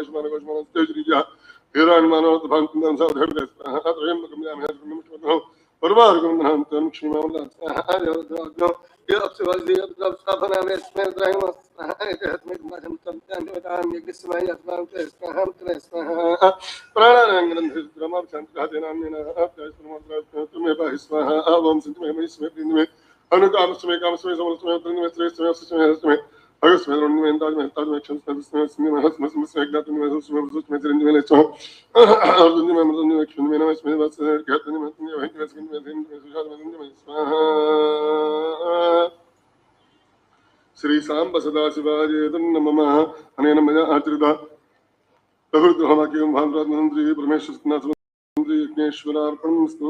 هشمن وشمن استجريا هيرانمان وتفانتن ساد هبلس أدعيمكم يا مهاجر من مشمنه ورباركم من هم تنكشي ما ولا يا رجال يا أبسي وزي أبسي أفنى من اسمه إبراهيم أتهت من ما هم تمتان ودعم يقسم هي أسمام تيس هم تيس برانا نعمل نهز درما بشان تهدينا من أبدا اسمه ما تمه باهسمه أبوم سنتمه ما اسمه بينمه أنا كام اسمه كام اسمه زمان اسمه ترنمه تريس اسمه اسمه Agosmedron men dag men tag men chans tag men sin men has mas mas reglat men has mas mas men din men to ardın din men din men men mas men bas gat din men din men bas din men din men sujal men din men Sri Samba Sada Sivajetam Namamaha Anena Maya Atrida Tahurdhamaki Bhandratnandri Brahmeshwar యజ్ఞేశ్వరార్పణస్తు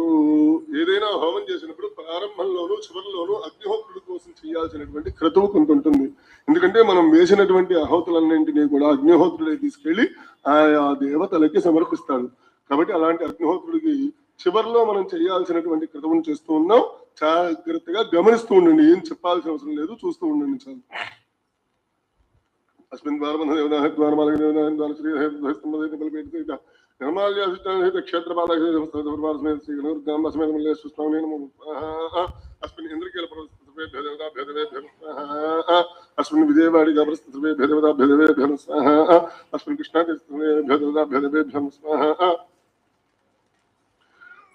ఏదైనా హోమం చేసినప్పుడు ప్రారంభంలోనూ చివరిలోనూ అగ్నిహోత్రుడి కోసం చేయాల్సినటువంటి క్రతువు కొంత ఉంటుంది ఎందుకంటే మనం వేసినటువంటి అహోతులన్నింటినీ కూడా అగ్నిహోత్రుడే తీసుకెళ్ళి ఆయా దేవతలకి సమర్పిస్తాడు. కాబట్టి అలాంటి అగ్నిహోత్రుడికి చివరిలో మనం చేయాల్సినటువంటి క్రతువును చేస్తూ ఉన్నాం. జాగ్రత్తగా గమనిస్తూ ఉండండి. ఏం చెప్పాల్సిన అవసరం లేదు. చూస్తూ ఉండండి చాలు. అస్మిన్ ద్వారా దేవనాహ ద్వారమాలక ద్వార శ్రీ अस्मिन् इन्द्रकीलपर्वतभेदेवताभेदेवेभ्यः अस्मिन् विजयवाडिकापुरस्तभेदेवताभेदेवेभ्यः अस्मिन् कृष्णादिभेदेवताभेदेवेभ्यः स्वाहा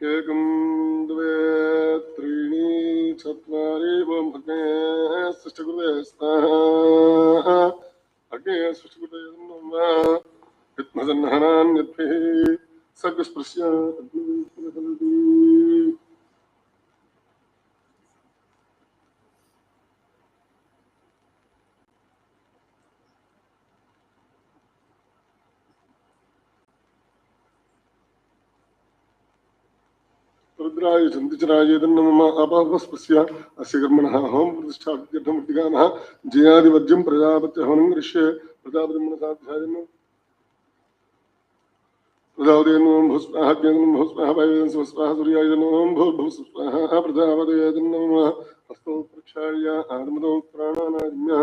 एकं द्वे त्रीणि चत्वारि ओम अग्ने सृष्टिकृते स्तः। अग्ने सृष्टिकृते विद्मसन्नहनान्यद्भिः सर्गस्पृश्य रुद्राय चन्दिचराय तन्न मम आपापस्पस्य अस्य कर्मणः अहं प्रतिष्ठाप्यर्थमृतिगानः जयादिवज्यं प्रजापत्यहवनं दृश्ये प्रजापतिमनसाध्यायम् प्रजावदे नमः भूस्वाहा सूर्याय नमः भूभूस्वाहा प्रजावदे नमः। हस्तो प्रक्षाल्य आदमदौ प्राणानाज्ञः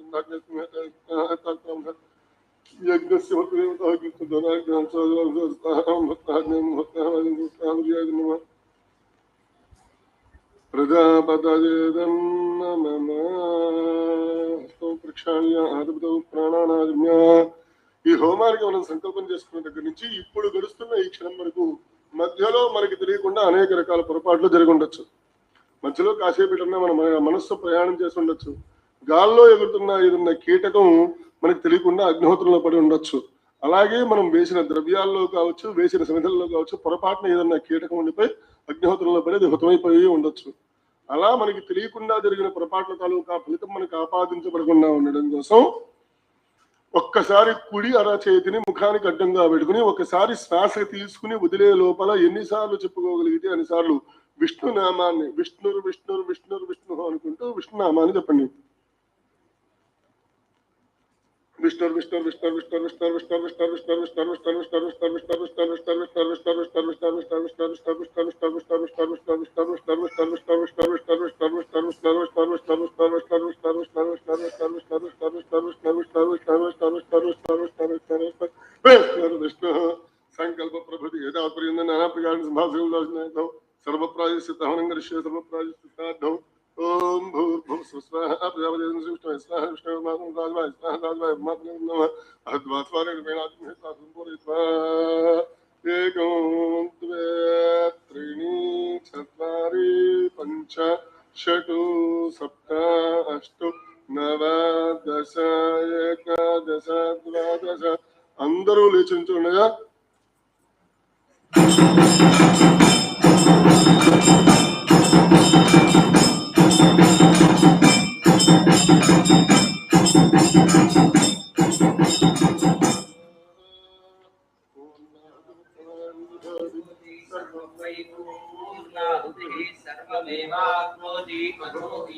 ఈ హోమానికి మనం సంకల్పం చేసుకున్న దగ్గర నుంచి ఇప్పుడు గడుస్తున్న ఈ క్షణం వరకు మధ్యలో మనకి తెలియకుండా అనేక రకాల పొరపాట్లు జరిగి ఉండొచ్చు. మధ్యలో కాసేపు ఇటున్నా మన మనస్సు ప్రయాణం చేసి ఉండొచ్చు. గాల్లో ఎగురుతున్న ఏదన్నా కీటకం మనకి తెలియకుండా అగ్నిహోత్రంలో పడి ఉండొచ్చు. అలాగే మనం వేసిన ద్రవ్యాల్లో కావచ్చు వేసిన సమిధల్లో కావచ్చు పొరపాటున ఏదన్నా కీటకం ఉండిపోయి అగ్నిహోత్రంలో పడి అది హుతమైపోయి ఉండొచ్చు. అలా మనకి తెలియకుండా జరిగిన పొరపాట్ల తాలూకా ఫలితం మనకు ఆపాదించబడకుండా ఉండడం కోసం ఒక్కసారి కుడి అర చేతిని ముఖానికి అడ్డంగా పెట్టుకుని ఒకసారి శ్వాస తీసుకుని వదిలే లోపల ఎన్నిసార్లు చెప్పుకోగలిగితే అన్నిసార్లు విష్ణు నామాన్ని విష్ణురు విష్ణురు విష్ణురు విష్ణు అనుకుంటూ విష్ణునామాన్ని చెప్పండి. संकल्प प्रभृति एतावत् पर्यन्तं नानाप्रकारेण सम्भाषणं दर्शनाय सर्वप्रायश्चित्तः हनङ्गरिष्य सर्वप्रायश्चित्तः ప్రజాపతి విష్ణు స్వాహ విష్ణు రాజవాయ స్వాహ రాజవాయ నమ అద్వాస్వారే వేణాత్మే సంపూరిత్వా ఏకం ద్వే త్రీణి చత్వారి పంచ షటు సప్త అష్టు నవ దశ ఏకాదశ ద్వాదశ అందరూ లేచి ఉంటుండగా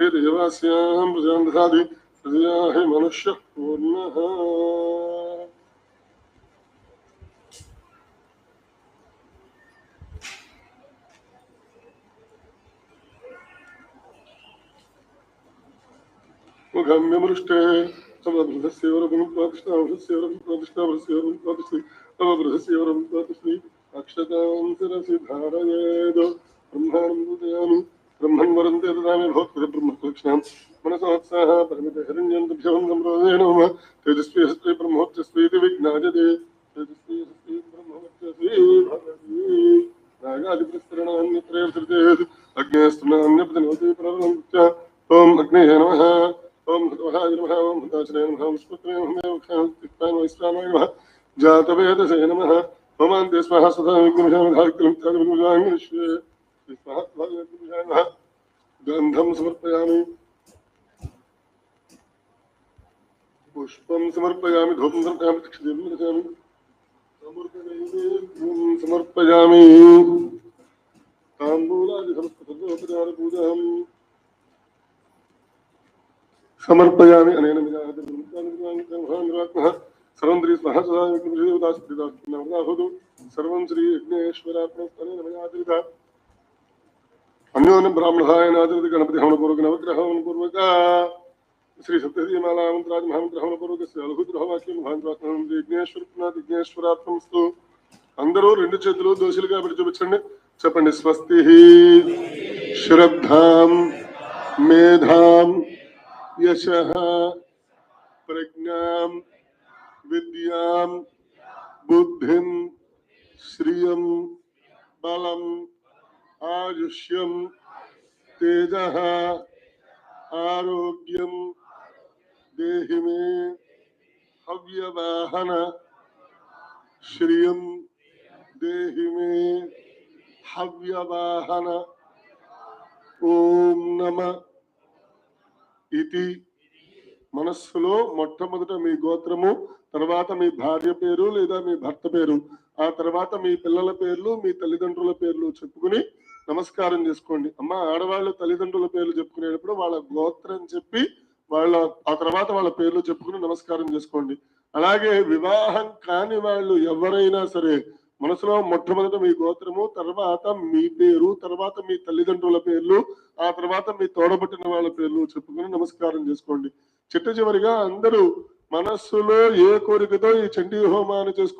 हे देवास्यां प्रजान्धादि हृदया हे मनुष्यः पूर्णः मुखम्यमृष्टे अवबृहस्यवरं प्रतिष्ठावृहस्यवरं प्रतिष्ठावृहस्यवरं प्रतिष्ठि अवबृहस्यवरं प्रतिष्ठि अक्षतां शिरसि धारयेद् ब्रह्माणं पूजयामि ब्रह्मन् वरन्ते ददामि भवत्कृतब्रह्मकृष्णां मनसोत्साहः परमिते हिरण्यं तुभ्यं सम्प्रोदये नमः तेजस्वी हस्ते ब्रह्मोच्चस्वीति विज्ञायते तेजस्वी हस्ते गन्धं समर्पयामि। पुष्पं समर्पयामि, धूपं समर्पयामि दक्षिणें समर्पयामि समर्पयामि। ताम्बूलादि समस्तसर्वोपचार पूजाम् समर्पयामि, अनेन मिलादः सर्वं సర్వం శ్రీ సర్వం శ్రీ విఘ్నేశ్వరాత్మస్థానే అన్యోన్య బ్రాహ్మణాయనాచరి గణపతి హవనపూర్వక నవగ్రహం పూర్వక శ్రీ సత్యసీమాలామంత్రాది మహామంత్రహవన పూర్వక శ్రీ అలహుద్రహవాక్యం మహాంత్రి యజ్ఞేశ్వర విఘ్నేశ్వరాత్మస్తు అందరూ రెండు చేతులు దోషులుగా పెట్టి చూపించండి. చెప్పండి స్వస్తి. శ్రద్ధాం మేధాం యశ. ప్రజ్ఞాం विद्या बुद्धि, श्रिय बल आयुष्यम तेज आरोग्यम देहि मे, हव्यवाहन, श्रिय देहि मे, हव्यवाहन। ओम नमः इति। మనస్సులో మొట్టమొదట మీ గోత్రము తర్వాత మీ భార్య పేరు లేదా మీ భర్త పేరు ఆ తర్వాత మీ పిల్లల పేర్లు మీ తల్లిదండ్రుల పేర్లు చెప్పుకుని నమస్కారం చేసుకోండి. అమ్మ ఆడవాళ్ళు తల్లిదండ్రుల పేర్లు చెప్పుకునేటప్పుడు వాళ్ళ గోత్రం చెప్పి వాళ్ళ ఆ తర్వాత వాళ్ళ పేర్లు చెప్పుకుని నమస్కారం చేసుకోండి. అలాగే వివాహం కాని వాళ్ళు ఎవరైనా సరే మనసులో మొట్టమొదట మీ గోత్రము తర్వాత మీ పేరు తర్వాత మీ తల్లిదండ్రుల పేర్లు ఆ తర్వాత మీ తోడబట్టిన వాళ్ళ పేర్లు చెప్పుకుని నమస్కారం చేసుకోండి. చిట్ట చివరిగా అందరూ మనస్సులో ఏ కోరికతో ఈ చండీ హోమాన్ని చేసుకున్న